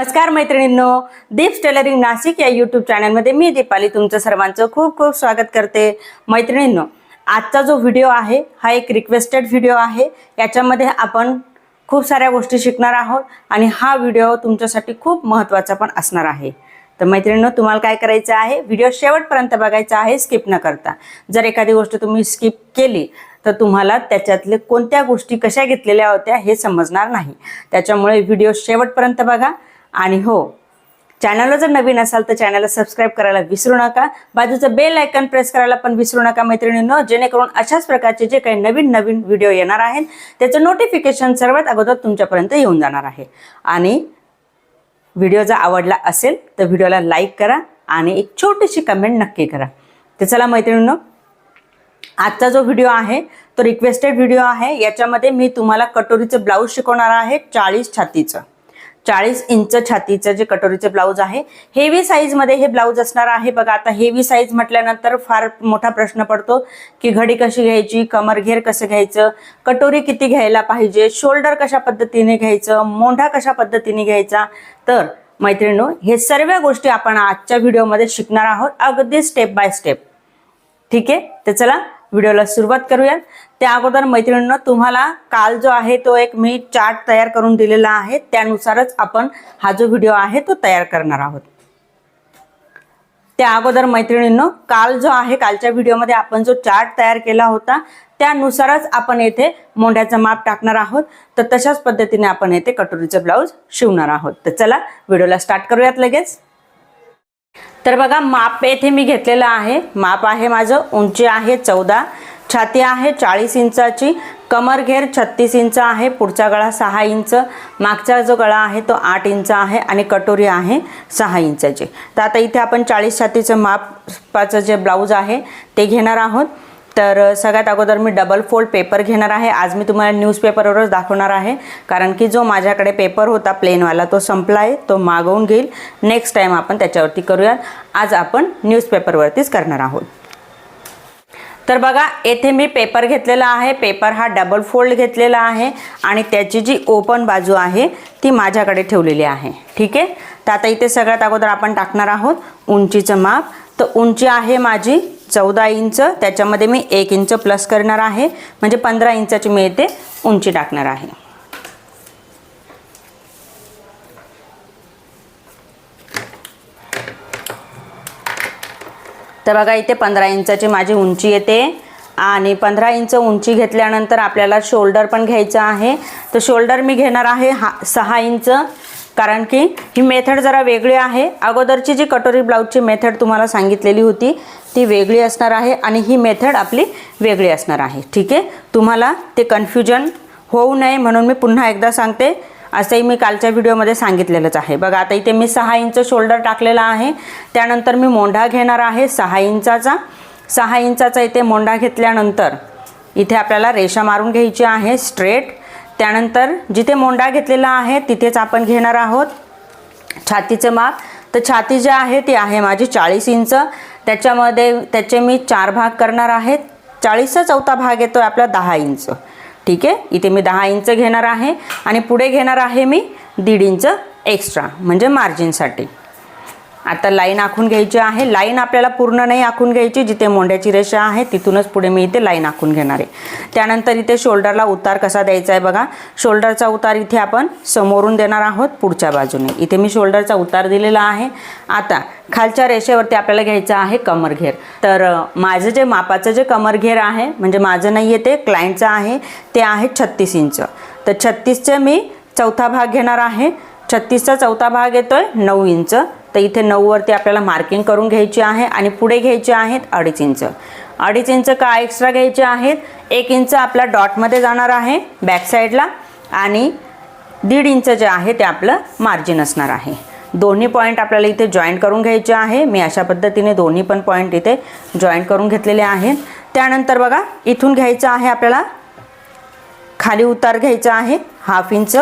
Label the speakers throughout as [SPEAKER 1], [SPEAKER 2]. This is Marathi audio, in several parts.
[SPEAKER 1] नमस्कार मैत्रिणींनो दीप्स टेलरिंग नाशिक या यूट्यूब चॅनलमध्ये मी दीपाली. तुमचं सर्वांचं खूप खूप स्वागत करते. मैत्रिणींनो आजचा जो व्हिडिओ आहे हा एक रिक्वेस्टेड व्हिडिओ आहे. याच्यामध्ये आपण खूप साऱ्या गोष्टी शिकणार आहोत आणि हा व्हिडिओ तुमच्यासाठी खूप महत्त्वाचा पण असणार आहे. तर मैत्रिणींनो तुम्हाला काय करायचं आहे? व्हिडिओ शेवटपर्यंत बघायचा आहे स्किप न करता. जर एखादी गोष्ट तुम्ही स्किप केली तर तुम्हाला त्याच्यातले कोणत्या गोष्टी कशा घेतलेल्या होत्या हे समजणार नाही. त्याच्यामुळे व्हिडिओ शेवटपर्यंत बघा. आणि हो चॅनलला जर नवीन असाल तर चॅनलला सबस्क्राईब करायला विसरू नका. बाजूचं बेल आयकन प्रेस करायला पण विसरू नका मैत्रिणींनो जेणेकरून अशाच प्रकारचे जे काही नवीन नवीन व्हिडिओ येणार आहेत त्याचं नोटिफिकेशन सर्वात अगोदर तुमच्यापर्यंत येऊन जाणार आहे. आणि व्हिडिओ जर आवडला असेल तर व्हिडिओला लाईक करा आणि एक छोटीशी कमेंट नक्की करा. तर चला मैत्रिणींनो आजचा जो व्हिडिओ आहे तो रिक्वेस्टेड व्हिडिओ आहे. याच्यामध्ये मी तुम्हाला कटोरीचं ब्लाऊज शिकवणार आहे चाळीस छातीचं. चाळीस इंच छातीचं जे कटोरीचे ब्लाऊज आहे हेवी साईजमध्ये हे ब्लाऊज असणार आहे. बघा आता हेवी साईज म्हटल्यानंतर फार मोठा प्रश्न पडतो की घडी कशी घ्यायची कमरघेर कसं घ्यायचं कटोरी किती घ्यायला पाहिजे शोल्डर कशा पद्धतीने घ्यायचं मोंढा कशा पद्धतीने घ्यायचा? तर मैत्रिणींनो हे सर्व गोष्टी आपण आजच्या व्हिडिओमध्ये शिकणार आहोत अगदी स्टेप बाय स्टेप ठीक आहे? तर चला व्हिडिओला सुरुवात करूयात. त्या अगोदर मैत्रिणींना तुम्हाला काल जो आहे तो एक मी चार्ट तयार करून दिलेला आहे. त्यानुसारच आपण हा जो व्हिडिओ आहे तो तयार करणार आहोत. त्या अगोदर मैत्रिणींनो काल जो आहे कालच्या व्हिडिओमध्ये आपण जो चार्ट तयार केला होता त्यानुसारच आपण येथे मोंढ्याचं माप टाकणार आहोत. तर तशाच पद्धतीने आपण येथे कटोरीचं ब्लाऊज शिवणार आहोत. तर चला व्हिडिओला स्टार्ट करूयात लगेच. तर बघा माप येथे मी घेतलेलं आहे. माप आहे माझं उंची आहे चौदा छाती आहे चाळीस इंचाची कमर घेर छत्तीस इंच आहे पुढचा गळा सहा इंच मागचा जो गळा आहे तो आठ इंच आहे आणि कटोरी आहे सहा इंचाची. तर आता इथे आपण चाळीस छातीचं मापाचं जे ब्लाऊज आहे ते घेणार आहोत. तर सगळ्यात अगोदर मी डबल फोल्ड पेपर घेणार आहे. आज मी तुम्हाला न्यूजपेपरवरच दाखवणार आहे. कारण की जो माझ्याकडे पेपर होता प्लेनवाला तो संपला आहे तो मागवून घेईल. नेक्स्ट टाईम आपण त्याच्यावरती करूयात. आज आपण न्यूजपेपरवरतीच करणार आहोत. तर बघा येथे मी पेपर घेतलेला आहे. पेपर हा डबल फोल्ड घेतलेला आहे. आणि त्याची जी ओपन बाजू आहे ती माझ्याकडे ठेवलेली आहे. ठीक आहे? तर आता इथे सगळ्यात अगोदर आपण टाकणार आहोत उंचीचं माप. तर उंची आहे माझी चौदा इंच त्याच्यामध्ये मी एक इंच प्लस करणार आहे. म्हणजे पंधरा इंचाची मी येथे उंची टाकणार आहे. तर बघा इथे पंधरा इंचाची माझी उंची येते. आणि पंधरा इंच उंची घेतल्यानंतर आपल्याला शोल्डर पण घ्यायचं आहे. तर शोल्डर मी घेणार आहे हा सहा इंच. कारण की ही मेथड जरा वेगळी आहे. अगोदरची जी कटोरी ब्लाऊजची मेथड तुम्हाला सांगितलेली होती ती वेगळी असणार आहे आणि ही मेथड आपली वेगळी असणार आहे. ठीक आहे? तुम्हाला ते कन्फ्युजन होऊ नये म्हणून मी पुन्हा एकदा सांगते. असंही मी कालच्या व्हिडिओमध्ये सांगितलेलंच आहे. बघा आता इथे मी सहा इंच शोल्डर टाकलेला आहे. त्यानंतर मी मोंढा घेणार आहे सहा इंचाचा. सहा इंचाचा इथे मोंढा घेतल्यानंतर इथे आपल्याला रेषा मारून घ्यायची आहे. स्ट्रेट त्यानंतर जिथे मोंडा घेतलेला आहे तिथेच आपण घेणार आहोत. छातीचं माप. तर छाती जी आहे ती आहे माझी चाळीस इंच. त्याच्यामध्ये त्याचे मी चार भाग करणार आहेत चाळीसचा चौथा भाग येतो आपला दहा इंच. ठीक आहे? इथे मी दहा इंच घेणार आहे. आणि पुढे घेणार आहे मी दीड इंच एक्स्ट्रा म्हणजे मार्जिनसाठी. आता लाईन आखून घ्यायची आहे. लाईन आपल्याला पूर्ण नाही आखून घ्यायची. जिथे मोंड्याची रेषा आहे तिथूनच पुढे मी इथे लाईन आखून घेणार आहे. त्यानंतर इथे शोल्डरला उतार कसा द्यायचा आहे बघा. शोल्डरचा उतार इथे आपण समोरून देणार आहोत पुढच्या बाजूने. इथे मी शोल्डरचा उतार दिलेला आहे. आता खालच्या रेषेवरती आपल्याला घ्यायचं आहे कमरघेर तर माझं जे मापाचं जे कमरघेर आहे म्हणजे माझं नाही आहे ते क्लायंटचं आहे ते आहे छत्तीस इंच. तर छत्तीसचे मी चौथा भाग घेणार आहे. छत्तीसचा चौथा भाग येतो आहे नऊ इंच. तर इथे नऊवरती आपल्याला मार्किंग करून घ्यायची आहे आणि पुढे घ्यायचे आहेत अडीच इंच. अडीच इंच का एक्स्ट्रा घ्यायचे आहेत? एक इंच आपला डॉटमध्ये जाणार आहे बॅक साईडला आणि दीड इंच जे आहे ते आपलं मार्जिन असणार आहे. दोन्ही पॉईंट आपल्याला इथे जॉईंट करून घ्यायचे आहे. मी अशा पद्धतीने दोन्ही पण पॉईंट इथे जॉईंट करून घेतलेले आहेत. त्यानंतर बघा इथून घ्यायचं आहे आपल्याला खाली उतार घ्यायचा आहे हाफ इंच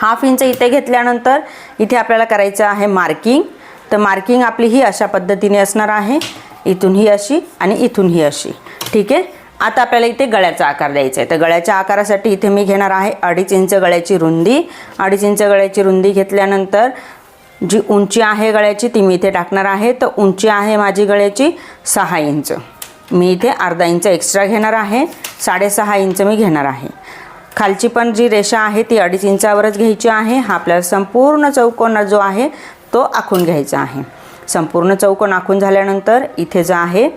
[SPEAKER 1] हाफ इंच इथे घेतल्यानंतर इथे आपल्याला करायचं आहे मार्किंग. तर मार्किंग आपली ही अशा पद्धतीने असणार आहे. इथून ही अशी आणि इथून ही अशी. ठीक आहे? आता आपल्याला इथे गळ्याचा आकार द्यायचा आहे. तर गळ्याच्या आकारासाठी इथे मी घेणार आहे अडीच इंच गळ्याची रुंदी. अडीच इंच गळ्याची रुंदी घेतल्यानंतर जी उंची आहे गळ्याची ती मी इथे टाकणार आहे. तर उंची आहे माझी गळ्याची सहा इंच. मी इथे अर्धा इंच एक्स्ट्रा घेणार आहे. साडेसहा इंच मी घेणार आहे. खालची पण जी रेषा आहे ती अडीच इंचावरच घ्यायची आहे. हा आपल्याला संपूर्ण चौकोन जो आहे तो आखून घ्यायचा आहे. संपूर्ण चौकोन आखून झाल्यानंतर इथे जो आहे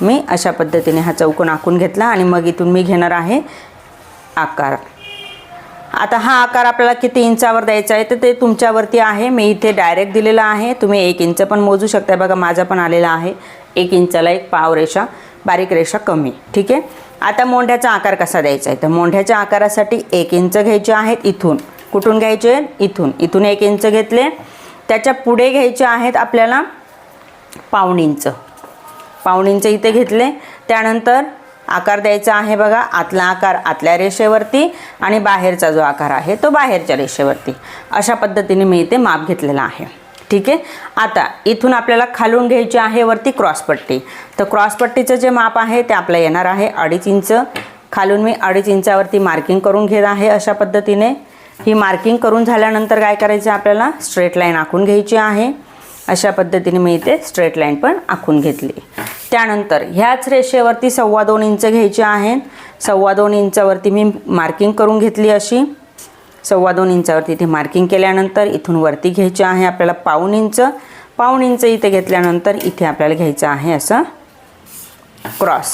[SPEAKER 1] मी अशा पद्धतीने हा चौकोन आखून घेतला आणि मग इथून मी घेणार आहे आकार. आता हा आकार आपल्याला किती इंचावर द्यायचा आहे तर ते तुमच्यावरती आहे. मी इथे डायरेक्ट दिलेला आहे. तुम्ही एक इंच पण मोजू शकता बघा माझा पण आलेला आहे. एक इंचाला एक पाव रेषा बारीक रेषा कमी. ठीक आहे? आता मोंढ्याचा आकार कसा द्यायचा आहे? तर मोंढ्याच्या आकारासाठी एक इंच घ्यायचे आहेत इथून. कुठून घ्यायचे? इथून. इथून एक इंच घेतले. त्याच्या पुढे घ्यायचे आहेत आपल्याला पाऊण इंच. पाऊण इंच इथे घेतले. त्यानंतर आकार द्यायचा आहे बघा आतला आकार आतल्या रेषेवरती आणि बाहेरचा जो आकार आहे तो बाहेरच्या रेषेवरती. अशा पद्धतीने मी इथे माप घेतलेला आहे. ठीक आहे? आता इथून आपल्याला खालून घ्यायची आहे वरती क्रॉसपट्टी तर क्रॉसपट्टीचं जे माप आहे ते आपलं येणार आहे अडीच इंच. खालून मी अडीच इंचावरती मार्किंग करून घेत आहे अशा पद्धतीने. ही मार्किंग करून झाल्यानंतर काय करायचं आहे आपल्याला? स्ट्रेट लाईन आखून घ्यायची आहे. अशा पद्धतीने मी इथे स्ट्रेट लाईन पण आखून घेतली. त्यानंतर ह्याच रेषेवरती सव्वा दोन इंच घ्यायचे आहेत सव्वा दोन इंचावरती मी मार्किंग करून घेतली अशी. सव्वा दोन इंचावरती इथे मार्किंग केल्यानंतर इथून वरती घ्यायचं आहे आपल्याला पाऊण इंच. पाऊण इंच इथे घेतल्यानंतर इथे आपल्याला घ्यायचं आहे असं क्रॉस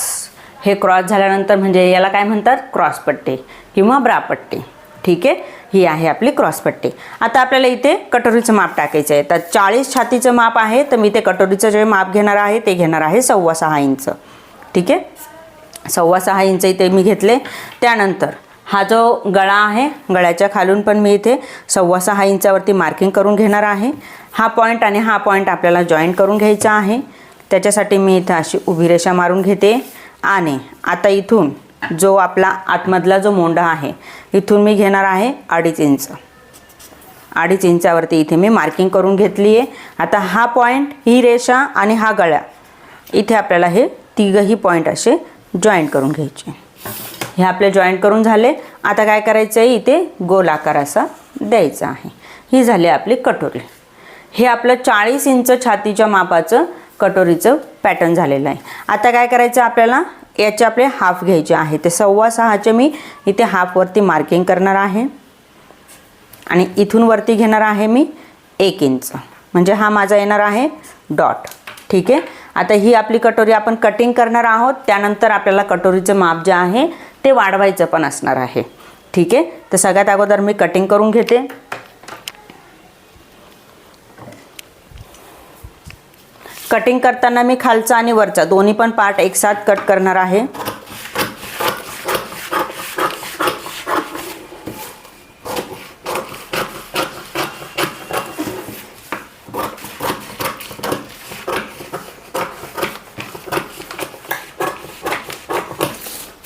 [SPEAKER 1] हे क्रॉस झाल्यानंतर म्हणजे याला काय म्हणतात? क्रॉसपट्टी किंवा ब्रापट्टी ठीक आहे? ही आहे आपली क्रॉसपट्टी आता आपल्याला इथे कटोरीचं माप टाकायचं आहे. तर चाळीस छातीचं माप आहे. तर मी ते कटोरीचं जे माप घेणार आहे ते घेणार आहे सव्वा सहा इंच. ठीक आहे? सव्वा सहा इंच इथे मी घेतले. त्यानंतर हा जो गळा आहे गळ्याच्या खालून पण मी इथे सव्वा सहा इंचावरती मार्किंग करून घेणार आहे. हा पॉईंट आणि हा पॉईंट आपल्याला जॉईंट करून घ्यायचा आहे. त्याच्यासाठी मी इथं अशी उभी रेषा मारून घेते. आणि आता इथून जो आपला आतमधला जो मोंडा आहे इथून मी घेणार आहे अडीच इंच. अडीच इंचावरती इथे मी मार्किंग करून घेतली आहे. आता हा पॉईंट ही रेषा आणि हा गळ्या इथे आपल्याला हे तिघही पॉईंट असे जॉईंट करून घ्यायचे. हे आपले जॉईंट करून झाले. आता काय करायचं आहे इथे गोल आकार असा द्यायचा आहे. ही झाली आपली कटोरी. हे आपलं चाळीस इंच छातीच्या मापाचं कटोरीचं पॅटर्न झालेलं आहे. आता काय करायचं आपल्याला? याचे आपले हाफ घ्यायचे आहे. ते सव्वा सहाचे मी इथे हाफवरती मार्किंग करणार आहे. आणि इथून वरती घेणार आहे मी एक इंच. म्हणजे हा माझा येणार आहे डॉट ठीक आहे? आता ही आपली कटोरी आपण कटिंग करणार आहोत. त्यानंतर आपल्याला कटोरीचं माप जे आहे ते वाढवायचं पण असणार आहे. ठीक आहे? तर सगळ्यात अगोदर मी कटिंग करून घेते. कटिंग करताना मी खालचा आणि वरचा दोन्ही पण पार्ट एकसाथ कट करणार आहे.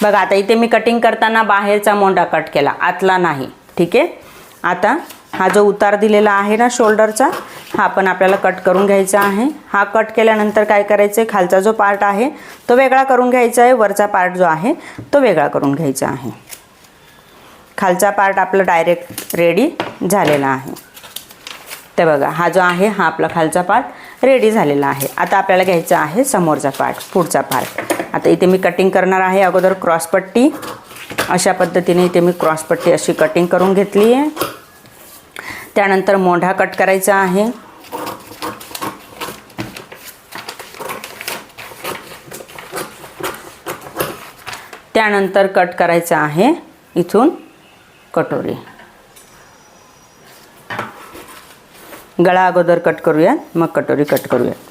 [SPEAKER 1] बघा आता इथे मी कटिंग करताना बाहेरचा मोंडा कट केला. आतला नाही. ठीक आहे? आता हा जो उतार दिलेला आहे ना शोल्डरचा हा पण आपल्याला कट करून घ्यायचा आहे. हा कट केल्यानंतर काय करायचं आहे? खालचा जो पार्ट आहे तो वेगळा करून घ्यायचा आहे. वरचा पार्ट जो आहे तो वेगळा करून घ्यायचा आहे. खालचा पार्ट आपला डायरेक्ट रेडी झालेला आहे. ते बघा हा जो आहे हा आपला खालचा पार्ट रेडी झालेला आहे. आता आपल्याला घ्यायचा आहे समोरचा पार्ट पुढचा पार्ट आता इथे मी कटिंग करणार आहे अगोदर क्रॉसपट्टी अशा पद्धतीने इथे मी क्रॉसपट्टी अशी कटिंग करून घेतली आहे. त्यानंतर मोंढा कट करायचा आहे. त्यानंतर कट करायचं आहे इथून कटोरी. गळा अगोदर कट करूयात मग कटोरी कट करूयात.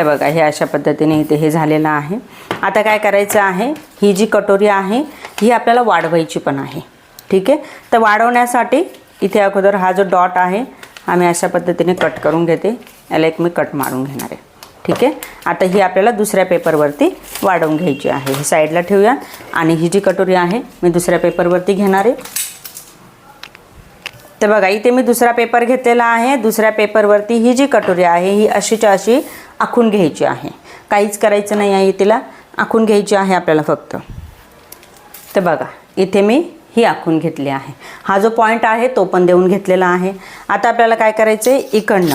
[SPEAKER 1] ते बघा हे अशा पद्धतीने इथे हे झालेलं आहे. आता काय करायचं आहे? ही जी कटोरी आहे ही आपल्याला वाढवायची पण आहे. ठीक आहे? तर वाढवण्यासाठी इथे अगोदर हा जो डॉट आहे आम्ही अशा पद्धतीने कट करून घेते. याला एक मी कट मारून घेणार आहे. ठीक आहे? आता ही आपल्याला दुसऱ्या पेपरवरती वाढवून घ्यायची आहे. ही साईडला ठेवूया. आणि ही जी कटोरी आहे मी दुसऱ्या पेपरवरती घेणार आहे. तर बघा इथे मी दुसरा पेपर घेतलेला आहे. दुसऱ्या पेपरवरती ही जी कटोरी आहे ही अशीच्या अशी आखून घ्यायची आहे. काहीच करायचं नाही आहे तिला. आखून घ्यायची आहे आपल्याला फक्त. तर बघा इथे मी ही आखून घेतली आहे. हा जो पॉईंट आहे तो पण देऊन घेतलेला आहे. आता आपल्याला काय करायचं आहे इकडनं.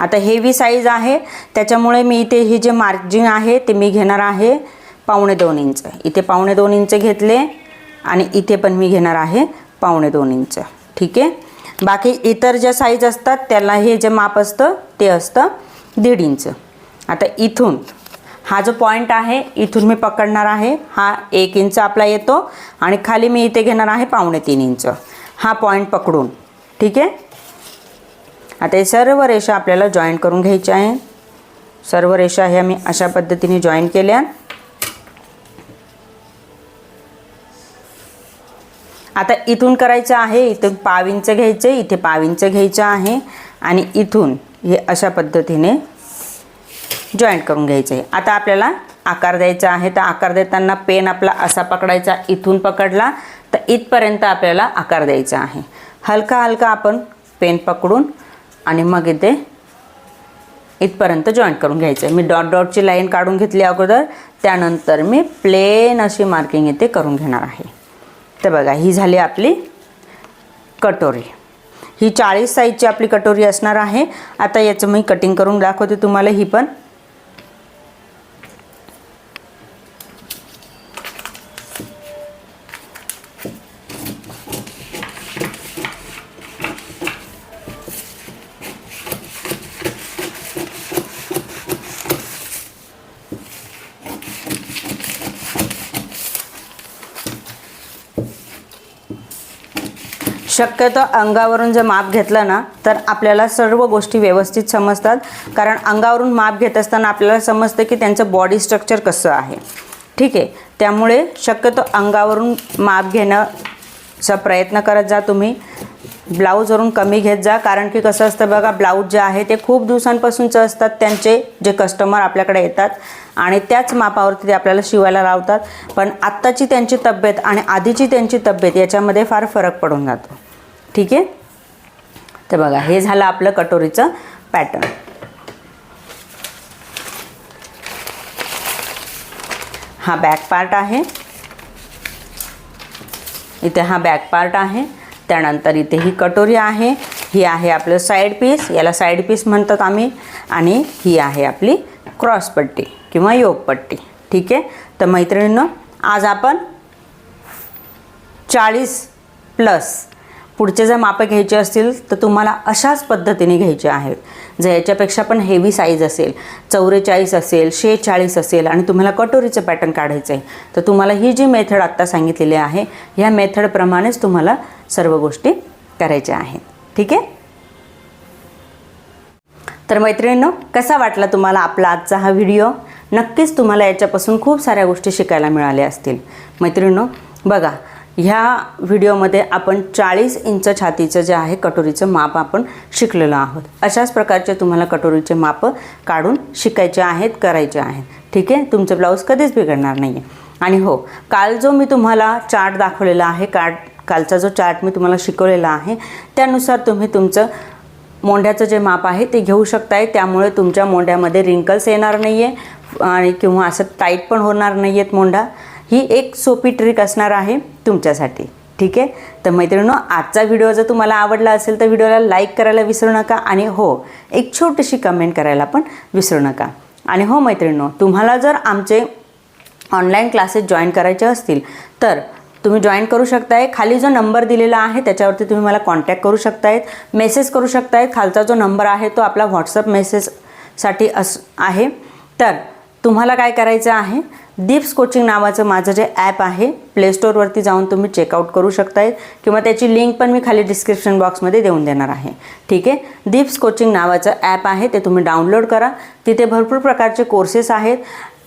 [SPEAKER 1] आता हेवी साईज आहे. त्याच्यामुळे मी इथे ही जे मार्जिन आहे ते मी घेणार आहे पावणे दोन इंच. इथे पावणे दोन इंच घेतले आणि इथे पण मी घेणार आहे पावणे दोन इंच. ठीक आहे? बाकी इतर ज्या साईज असतात त्याला हे जे माप असतं ते असतं दीड इंच. आता इथून हा जो पॉईंट आहे इथून मी पकडणार आहे. हा एक इंच आपला येतो आणि खाली मी इथे घेणार आहे पावणे तीन इंच हा पॉईंट पकडून. ठीक आहे? आता हे सर्व रेषा आपल्याला जॉईन करून घ्यायच्या आहे. सर्व रेषा ह्या मी अशा पद्धतीने जॉईन केल्या. आता इथून करायचं आहे इथून पाव इंच घ्यायचं आहे इथे पाव इंच घ्यायचं आहे आणि इथून हे अशा पद्धतीने जॉईंट करून घ्यायचं. आहे आता आपल्याला आकार द्यायचा आहे. तर आकार देताना पेन आपला असा पकडायचा इथून पकडला तर इथपर्यंत आपल्याला आकार द्यायचा आहे. हलका हलका आपण पेन पकडून आणि मग इथे इथपर्यंत जॉईंट करून घ्यायचं. आहे मी डॉट डॉटची लाईन काढून घेतली अगोदर. त्यानंतर मी प्लेन अशी मार्किंग इथे करून घेणार आहे. तर बघा ही झाली आपली कटोरी. ही चाळीस साईजची आपली कटोरी असणार आहे. आता याचं मी कटिंग करून दाखवते तुम्हाला. ही पण शक्यतो अंगावरून जर माप घेतलं ना तर आपल्याला सर्व गोष्टी व्यवस्थित समजतात. कारण अंगावरून माप घेत असताना आपल्याला समजतं की त्यांचं बॉडी स्ट्रक्चर कसं आहे. ठीक आहे? त्यामुळे शक्यतो अंगावरून माप घेण्याचा प्रयत्न करत जा तुम्ही. ब्लाऊजवरून कमी घेत जा. कारण की कसं असतं बघा ब्लाऊज जे आहे ते खूप दिवसांपासूनचं असतात. त्यांचे जे कस्टमर आपल्याकडे येतात आणि त्याच मापावरती ते आपल्याला शिवायला लावतात. पण आत्ताची त्यांची तब्येत आणि आधीची त्यांची तब्येत याच्यामध्ये फार फरक पडून जातो. ठीक आहे? तर बघा हे झालं आपलं कटोरीचं पॅटर्न हा बॅक पार्ट आहे. इथे हा बॅक पार्ट आहे. त्यानंतर इथे ही कटोरी आहे. ही आहे आपलं साईड पीस याला साईड पीस म्हणतात आम्ही. आणि ही आहे आपली क्रॉस पट्टी किंवा योगपट्टी ठीक आहे? तर मैत्रिणींनो आज आपण चाळीस प्लस पुढचे जर मापं घ्यायचे असतील तर तुम्हाला अशाच पद्धतीने घ्यायचे आहेत. जर याच्यापेक्षा पण हेवी साईज असेल चौवेचाळीस असेल शेचाळीस असेल आणि तुम्हाला कटोरीचं पॅटर्न काढायचं आहे तर तुम्हाला ही जी मेथड आत्ता सांगितलेली आहे ह्या मेथडप्रमाणेच तुम्हाला सर्व गोष्टी करायच्या आहेत. ठीक आहे? तर मैत्रिणींनो कसा वाटला तुम्हाला आपला आजचा हा व्हिडिओ नक्कीच तुम्हाला याच्यापासून खूप साऱ्या गोष्टी शिकायला मिळाल्या असतील. मैत्रिणींनो बघा ह्या व्हिडिओमध्ये आपण चाळीस इंच छातीचं जे आहे कटोरीचं माप आपण शिकलेलो आहोत. अशाच प्रकारचे तुम्हाला कटोरीचे माप काढून शिकायचे आहेत करायचे आहेत. ठीक आहे? तुमचं ब्लाऊज कधीच बिघडणार नाही आहे आणि हो काल जो मी तुम्हाला चार्ट दाखवलेला आहे कार्ड कालचा जो चार्ट मी तुम्हाला शिकवलेला आहे त्यानुसार तुम्ही तुमचं मोंढ्याचं जे माप आहे ते घेऊ शकताय. त्यामुळे तुमच्या मोंढ्यामध्ये रिंकल्स येणार नाही आहे आणि किंवा असं टाईट पण होणार नाही आहेत मोंढा. ही एक सोपी ट्रिक असणार आहे तुमच्यासाठी. ठीक आहे? तर मैत्रिणींनो आजचा व्हिडिओ जर तुम्हाला आवडला असेल तर व्हिडिओला लाईक करायला विसरू नका आणि हो एक छोटीशी कमेंट करायला पण विसरू नका. आणि हो मैत्रिणींनो तुम्हाला जर आमचे ऑनलाईन क्लासेस जॉईन करायचे असतील तर तुम्ही जॉईन करू शकताय. खाली जो नंबर दिलेला आहे त्याच्यावरती तुम्ही मला कॉन्टॅक्ट करू शकतायत मेसेज करू शकतायत खालचा जो नंबर आहे तो आपला व्हॉट्सअप मेसेजसाठी अस आहे. तर तुम्हाला काय करायचं आहे? दीप्स कोचिंग नावाचं माझं जे ॲप आहे प्ले स्टोअरवरती जाऊन तुम्ही चेकआउट करू शकताय किंवा त्याची लिंक पण मी खाली डिस्क्रिप्शन बॉक्समध्ये देऊन देणार आहे. ठीक आहे? दीप्स कोचिंग नावाचं ॲप आहे ते तुम्ही डाउनलोड करा. तिथे भरपूर प्रकारचे कोर्सेस आहेत.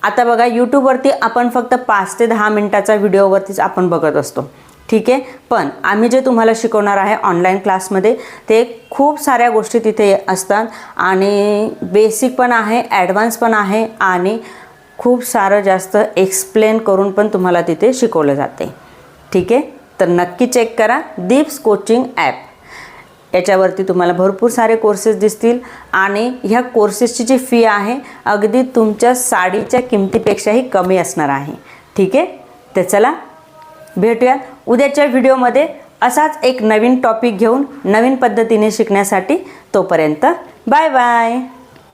[SPEAKER 1] आता बघा यूट्यूबवरती आपण फक्त पाच ते दहा मिनटाचा व्हिडिओवरतीच आपण बघत असतो. ठीक आहे? पण आम्ही जे तुम्हाला शिकवणार आहे ऑनलाईन क्लासमध्ये ते खूप साऱ्या गोष्टी तिथे असतात आणि बेसिक पण आहे ॲडव्हान्स पण आहे आणि खूप सारं जास्त एक्सप्लेन करून पण तुम्हाला तिथे शिकवलं जाते. ठीक आहे? तर नक्की चेक करा दीप्स कोचिंग ॲप याच्यावरती तुम्हाला भरपूर सारे कोर्सेस दिसतील आणि ह्या कोर्सेसची जी फी आहे अगदी तुमच्या साडीच्या किमतीपेक्षाही कमी असणार आहे. ठीक आहे? तर चला भेटूया उद्याच्या व्हिडिओमध्ये असाच एक नवीन टॉपिक घेऊन नवीन पद्धतीने शिकण्यासाठी तोपर्यंत बाय बाय.